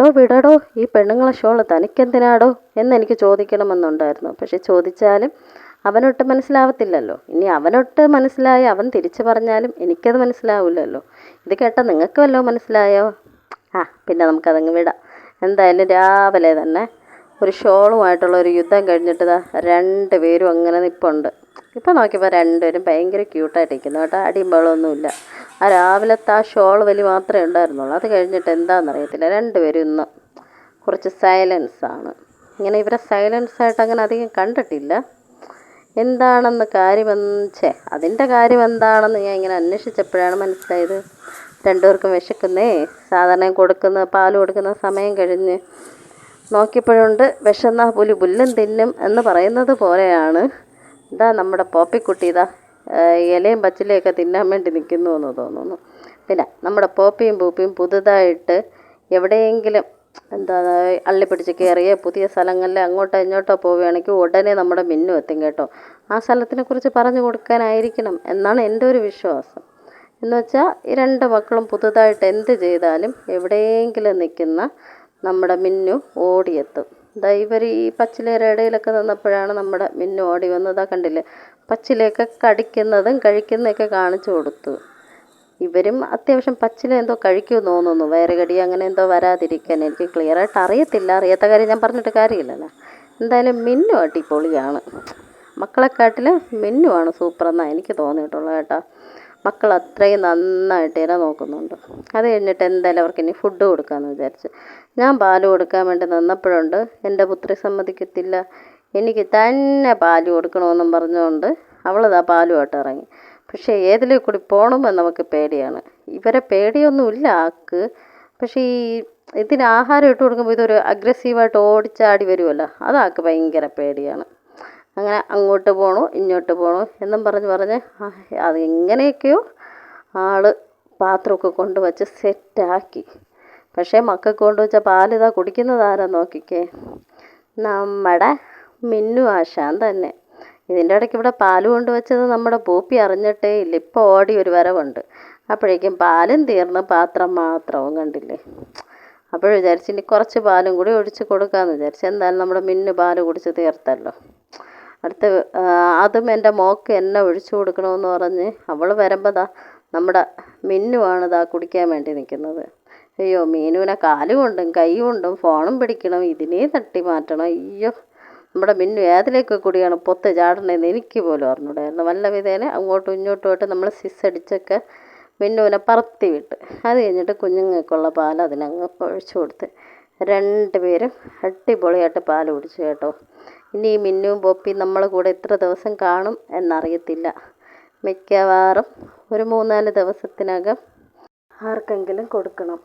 ഡോ വിടടോ ഈ പെണ്ണുങ്ങളെ ഷോൾ തനിക്കെന്തിനാടോ എന്നെനിക്ക് ചോദിക്കണമെന്നുണ്ടായിരുന്നു. പക്ഷെ ചോദിച്ചാലും അവനൊട്ട് മനസ്സിലാവത്തില്ലല്ലോ. ഇനി അവനൊട്ട് മനസ്സിലായി അവൻ തിരിച്ചു പറഞ്ഞാലും എനിക്കത് മനസ്സിലാവില്ലല്ലോ. ഇത് കേട്ട നിങ്ങൾക്ക് വല്ലോ മനസ്സിലായോ? ആ പിന്നെ നമുക്കതങ്ങ് വിടാം. എന്തായാലും രാവിലെ തന്നെ ഒരു ഷോളുമായിട്ടുള്ള ഒരു യുദ്ധം കഴിഞ്ഞിട്ട് രണ്ട് പേരും അങ്ങനെ നിൽപ്പുണ്ട് ഇപ്പം നോക്കിയപ്പോൾ രണ്ടുപേരും ഭയങ്കര ക്യൂട്ടായിട്ടിരിക്കുന്നു കേട്ടോ. അടിയും ബഹളമൊന്നുമില്ല. ആ രാവിലത്തെ ആ ഷോൾ വലി മാത്രമേ ഉണ്ടായിരുന്നുള്ളൂ. അത് കഴിഞ്ഞിട്ട് എന്താണെന്നറിയത്തില്ല രണ്ടുപേരും ഇന്ന് കുറച്ച് സൈലൻസാണ്. ഇങ്ങനെ ഇവരെ സൈലൻസ് ആയിട്ട് അങ്ങനെ അധികം കണ്ടിട്ടില്ല. എന്താണെന്ന് കാര്യമെന്ന് അതിന്റെ കാര്യം എന്താണെന്ന് ഞാൻ ഇങ്ങനെ അന്വേഷിച്ചപ്പോഴാണ് മനസ്സിലായത്. രണ്ടുപേർക്കും വിശക്കുന്നേ. സാധാരണ കൊടുക്കുന്ന പാൽ കൊടുക്കുന്ന സമയം കഴിഞ്ഞ് നോക്കിയപ്പോഴുണ്ട് വിശന്ന പുലി പുല്ലും തിന്നും എന്ന് പറയുന്നത് പോലെയാണ്. ഇതാ നമ്മുടെ പോപ്പിക്കുട്ടി ഇതാ. ഇലയും പച്ചിലയൊക്കെ തിന്നാൻ വേണ്ടി നിൽക്കുന്നു എന്ന് തോന്നുന്നു. പിന്നെ നമ്മുടെ പോപ്പിയും പൂപ്പിയും പുതുതായിട്ട് എവിടെയെങ്കിലും എന്താ അള്ളി പിടിച്ച് കയറിയ പുതിയ സ്ഥലങ്ങളിൽ അങ്ങോട്ടോ ഇങ്ങോട്ടോ പോവുകയാണെങ്കിൽ ഉടനെ നമ്മുടെ മിന്നു എത്തും കേട്ടോ. ആ സ്ഥലത്തിനെ കുറിച്ച് പറഞ്ഞു കൊടുക്കാനായിരിക്കണം എന്നാണ് എന്റെ ഒരു വിശ്വാസം. എന്ന് വെച്ചാൽ ഈ രണ്ട് മക്കളും പുതുതായിട്ട് എന്ത് ചെയ്താലും എവിടെയെങ്കിലും നിൽക്കുന്ന നമ്മുടെ മിന്നു ഓടിയെത്തും. ദാ ഇവർ ഈ പച്ചിലയുടെ ഇടയിലൊക്കെ നിന്നപ്പോഴാണ് നമ്മുടെ മിന്നു ഓടി വന്നതാ. കണ്ടില്ലേ? പച്ചിലയൊക്കെ കടിക്കുന്നതും കഴിക്കുന്നതൊക്കെ കാണിച്ചു കൊടുത്തു. ഇവരും അത്യാവശ്യം പച്ചില എന്തോ കഴിക്കുമെന്ന് തോന്നുന്നു. വയറുകടി അങ്ങനെ എന്തോ വരാതിരിക്കാൻ എനിക്ക് ക്ലിയർ ആയിട്ട് അറിയത്തില്ല. അറിയാത്ത കാര്യം ഞാൻ പറഞ്ഞിട്ട് കാര്യമില്ലല്ലോ. എന്തായാലും മിന്നു അടിപൊളിയാണ്. മക്കളെക്കാട്ടിൽ മിന്നുവാണ് സൂപ്പറെന്നാണ് എനിക്ക് തോന്നിയിട്ടുള്ളത് കേട്ടോ. മക്കൾ അത്രയും നന്നായിട്ട് ഇര നോക്കുന്നുണ്ട്. അത് കഴിഞ്ഞിട്ട് എന്തായാലും അവർക്ക് ഇനി ഫുഡ് കൊടുക്കാമെന്ന് വിചാരിച്ച്. ഞാൻ പാൽ കൊടുക്കാൻ വേണ്ടി നിന്നപ്പോഴുണ്ട്. എന്റെ പുത്രി സമ്മതിക്കത്തില്ല. എനിക്ക് തന്നെ പാൽ കൊടുക്കണമെന്നും പറഞ്ഞുകൊണ്ട് അവളിതാ പാലുമായിട്ട് ഇറങ്ങി. പക്ഷേ ഏതിലേ കൂടി പോകണമെന്ന് നമുക്ക് പേടിയാണ്. ഇവരെ പേടിയൊന്നുമില്ല ആക്ക്. പക്ഷേ ഈ ഇതിന് ആഹാരം ഇട്ട് കൊടുക്കുമ്പോൾ ഇതൊരു അഗ്രസീവായിട്ട് ഓടിച്ചാടി വരുമല്ലോ. അതാക്ക് ഭയങ്കര പേടിയാണ്. അങ്ങനെ അങ്ങോട്ട് പോണു ഇങ്ങോട്ട് പോണു എന്നും പറഞ്ഞ് പറഞ്ഞ് അത് എങ്ങനെയൊക്കെയോ ആൾ പാത്രമൊക്കെ കൊണ്ടുവച്ച് സെറ്റാക്കി. പക്ഷേ മക്കൾക്ക് കൊണ്ടുവച്ച പാലിതാ കുടിക്കുന്നത് ആരാ നോക്കിക്കേ? നമ്മുടെ മിന്നു ആശാൻ തന്നെ. ഇതിന്റെ ഇടയ്ക്ക് ഇവിടെ പാൽ കൊണ്ടുവച്ചത് നമ്മുടെ പൂപ്പി അറിഞ്ഞിട്ടേ ഇല്ല. ഇപ്പോൾ ഓടി ഒരു വരവുണ്ട്. അപ്പോഴേക്കും പാലും തീർന്ന് പാത്രം മാത്രവും കണ്ടില്ലേ? അപ്പോൾ വിചാരിച്ച് ഇനി കുറച്ച് പാലും കൂടി ഒഴിച്ച് കൊടുക്കാമെന്ന് വിചാരിച്ചു. എന്തായാലും നമ്മുടെ മിന്നു പാൽ കുടിച്ച് തീർത്തല്ലോ. അടുത്ത അതും എന്റെ മോക്ക് എന്നെ ഒഴിച്ചു കൊടുക്കണമെന്ന് പറഞ്ഞ് അവൾ വരുമ്പോൾ ദാ നമ്മുടെ മിന്നുവാണ് ദാ കുടിക്കാൻ വേണ്ടി നിൽക്കുന്നത്. അയ്യോ മീനുവിനെ കാലും കൊണ്ടും കൈ കൊണ്ടും ഫോണും പിടിക്കണം ഇതിനെ തട്ടി മാറ്റണം. അയ്യോ നമ്മുടെ മിന്നു ഏതിലേക്ക് കൂടിയാണ്? പൊത്ത് ചാടണേന്ന് എനിക്ക് പോലും അറിഞ്ഞൂടായിരുന്നു. വല്ല വിധേന അങ്ങോട്ടും ഇങ്ങോട്ടും ആയിട്ട് നമ്മൾ സിസ് അടിച്ചൊക്കെ മിന്നുവിനെ പറത്തി വിട്ട്. അത് കഴിഞ്ഞിട്ട് കുഞ്ഞുങ്ങൾക്കുള്ള പാൽ അതിനങ്ങ് ഒഴിച്ചു കൊടുത്ത്. രണ്ട് പേരും അടിപൊളിയായിട്ട് പാൽ കുടിച്ചു കേട്ടോ. ഇനി ഈ മിന്നും പോപ്പി നമ്മളെ കൂടെ എത്ര ദിവസം കാണും എന്നറിയത്തില്ല. മിക്കവാറും ഒരു മൂന്നാൽ ദിവസത്തിനകം ആർക്കെങ്കിലും കൊടുക്കണം.